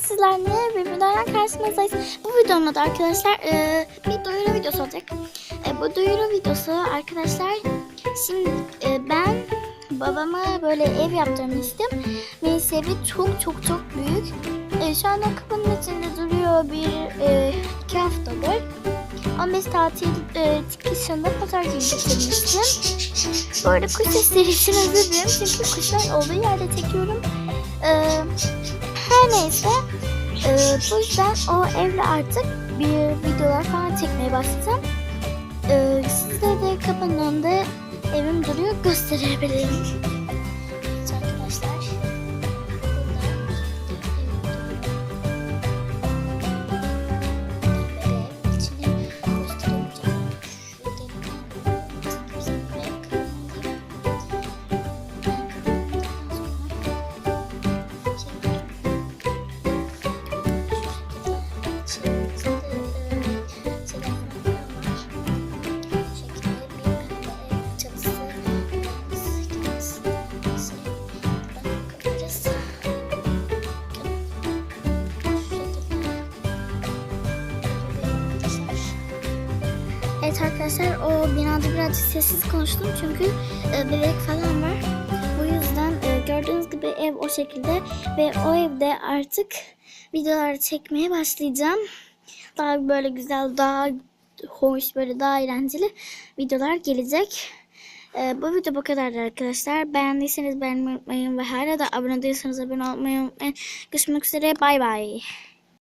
Sizlerle bir videodan karşınızdayız. Bu videonun adı arkadaşlar e, bir duyuru videosu olacak. E, bu duyuru videosu arkadaşlar şimdi e, ben babama böyle ev yaptırmıştım. Neyse evi çok çok çok büyük. E, şu anda kapının içinde duruyor bir e, iki haftadır. 15 tatil e, çıkışında fotoğraf çekmiştim. Bu arada kuş sesleri için özür dilerim çünkü kuşlar olduğu yerde çekiyorum. E, her neyse e, bu yüzden o evle artık bir videolar falan çekmeye başlayacağım. E, sizlere de kapının önünde evim duruyor gösterebilirim. Evet arkadaşlar o binada birazcık sessiz konuştum çünkü e, bebek falan var. Bu yüzden e, gördüğünüz gibi ev o şekilde ve o evde artık videolar çekmeye başlayacağım. Daha böyle güzel, daha hoş, böyle daha eğlenceli videolar gelecek. E, bu video bu kadardı arkadaşlar. Beğendiyseniz beğenmeyi unutmayın ve hala da abone değilseniz abone olmayı unutmayın. Görüşmek üzere. Bay bay.